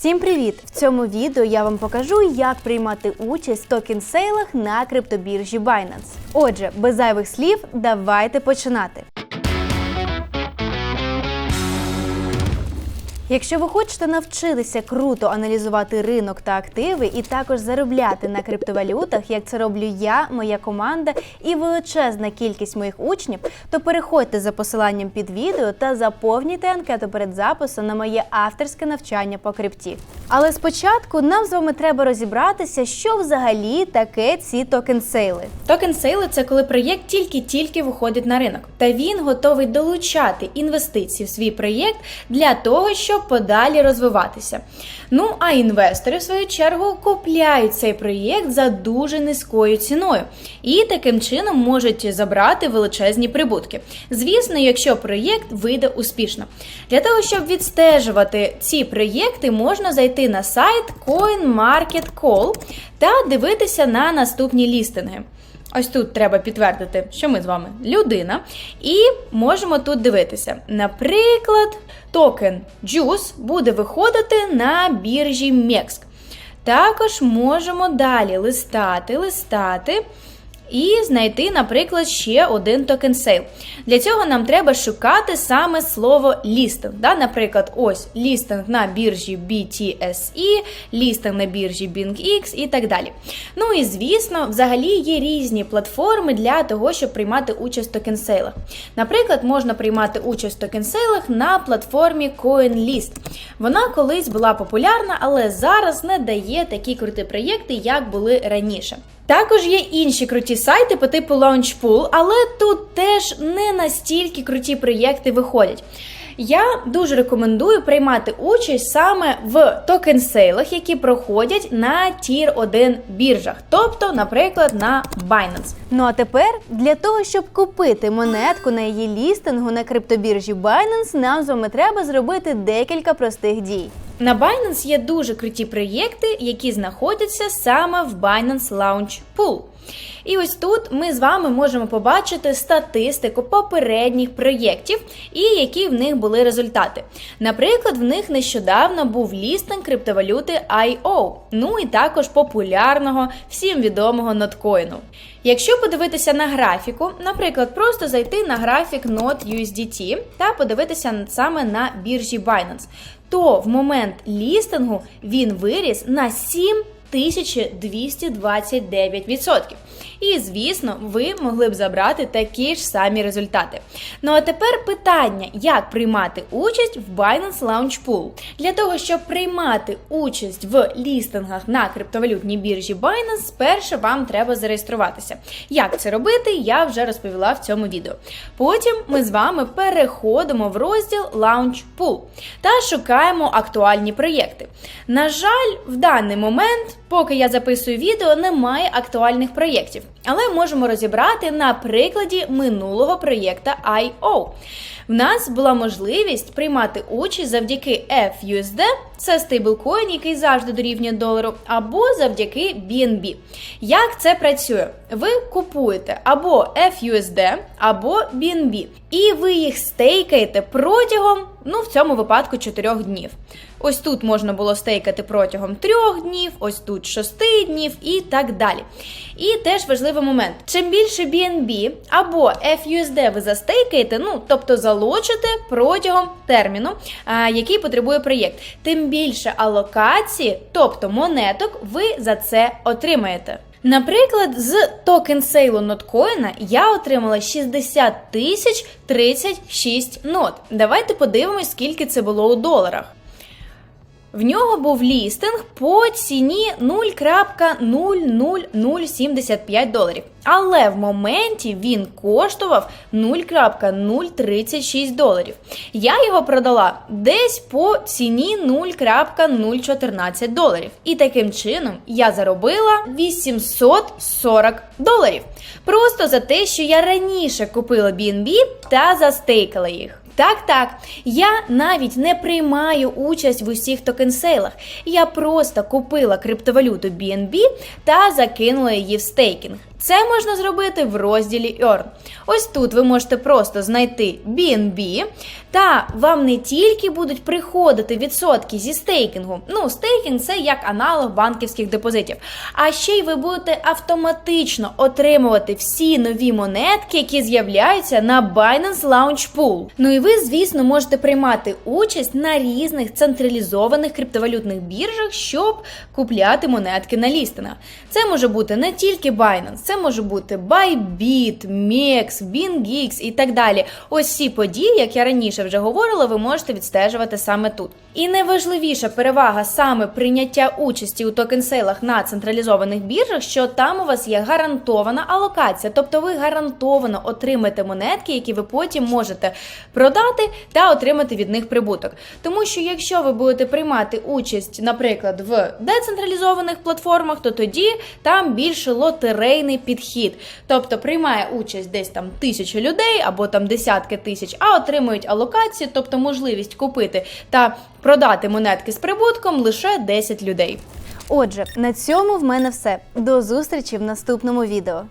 Всім привіт! В цьому відео я вам покажу, як приймати участь в токен-сейлах на криптобіржі Binance. Отже, без зайвих слів, давайте починати. Якщо ви хочете навчитися круто аналізувати ринок та активи, і також заробляти на криптовалютах, як це роблю я, моя команда і величезна кількість моїх учнів, то переходьте за посиланням під відео та заповнюйте анкету перед записом на моє авторське навчання по крипті. Але спочатку нам з вами треба розібратися, що взагалі таке ці токен-сейли. Токен-сейли – це коли проєкт тільки-тільки виходить на ринок, та він готовий долучати інвестиції в свій проєкт для того, щоб подалі розвиватися. Ну а інвестори, в свою чергу, купляють цей проєкт за дуже низькою ціною і таким чином можуть забрати величезні прибутки. Звісно, якщо проєкт вийде успішно. Для того, щоб відстежувати ці проєкти, можна зайти на сайт CoinMarketCall та дивитися на наступні лістинги. Ось тут треба підтвердити, що ми з вами людина, і можемо тут дивитися. Наприклад, токен JUICE буде виходити на біржі MEXC. Також можемо далі листати, листати. І знайти, наприклад, ще один токен сейл. Для цього нам треба шукати саме слово лістинг. Да? Наприклад, ось лістинг на біржі BTSE, лістинг на біржі BingX і так далі. Ну і звісно, взагалі є різні платформи для того, щоб приймати участь в токен-сейлах. Наприклад, можна приймати участь в токен-сейлах на платформі CoinList. Вона колись була популярна, але зараз не дає такі круті проєкти, як були раніше. Також є інші круті сайти по типу Launchpool, але тут теж не настільки круті проєкти виходять. Я дуже рекомендую приймати участь саме в токен-сейлах, які проходять на Tier 1 біржах, тобто, наприклад, на Binance. Ну а тепер для того, щоб купити монетку на її лістингу на криптобіржі Binance, нам з вами треба зробити декілька простих дій. На Binance є дуже круті проєкти, які знаходяться саме в Binance Launch Pool. І ось тут ми з вами можемо побачити статистику попередніх проєктів і які в них були результати. Наприклад, в них нещодавно був лістинг криптовалюти IO, ну і також популярного всім відомого ноткоїну. Якщо подивитися на графіку, наприклад, просто зайти на графік NOT USDT та подивитися саме на біржі Binance, то в момент лістингу він виріс на 7 1229%. І, звісно, ви могли б забрати такі ж самі результати. Ну а тепер питання, як приймати участь в Binance Launch Pool. Для того, щоб приймати участь в лістингах на криптовалютній біржі Binance, спершу вам треба зареєструватися. Як це робити, я вже розповіла в цьому відео. Потім ми з вами переходимо в розділ Launch Pool та шукаємо актуальні проєкти. На жаль, в даний момент Поки я записую відео, немає актуальних проєктів, але можемо розібрати на прикладі минулого проєкта I.O. В нас була можливість приймати участь завдяки FUSD, це стейблкоін, який завжди дорівнює долару, або завдяки BNB. Як це працює? Ви купуєте або FUSD, або BNB, і ви їх стейкаєте протягом, ну в цьому випадку, 4 днів. Ось тут можна було стейкати протягом 3 днів, ось тут 6 днів і так далі. І теж важливий момент: чим більше BNB або FUSD ви застейкаєте, ну тобто залочите протягом терміну, який потребує проєкт, тим більше алокації, тобто монеток, ви за це отримаєте. Наприклад, з токен сейлу ноткоїна я отримала 60 тисяч 36 нот. Давайте подивимось, скільки це було у доларах. В нього був лістинг по ціні 0.00075 доларів. Але в моменті він коштував 0.036 доларів. Я його продала десь по ціні 0.014 доларів. І таким чином я заробила 840 доларів. Просто за те, що я раніше купила BNB та застейкала їх. Так, так, я навіть не приймаю участь в усіх токенсейлах. Я просто купила криптовалюту BNB та закинула її в стейкінг. Це можна зробити в розділі Earn. Ось тут ви можете просто знайти BNB, та вам не тільки будуть приходити відсотки зі стейкінгу. Ну, стейкінг це як аналог банківських депозитів. А ще й ви будете автоматично отримувати всі нові монетки, які з'являються на Binance Launch Pool. Ну і ви, звісно, можете приймати участь на різних централізованих криптовалютних біржах, щоб купляти монетки на лістинах. Це може бути не тільки Binance, це може бути Bybit, MEX, BingX і так далі. Ось ці події, як я раніше вже говорила, ви можете відстежувати саме тут. І найважливіша перевага саме прийняття участі у токен-сейлах на централізованих біржах, що там у вас є гарантована алокація, тобто ви гарантовано отримаєте монетки, які ви потім можете продати та отримати від них прибуток. Тому що якщо ви будете приймати участь, наприклад, в децентралізованих платформах, то тоді там більше лотерейний підхід. Тобто приймає участь десь там тисячу людей або там десятки тисяч, а отримують алокацію, тобто можливість купити та продати монетки з прибутком лише 10 людей. Отже, на цьому в мене все. До зустрічі в наступному відео.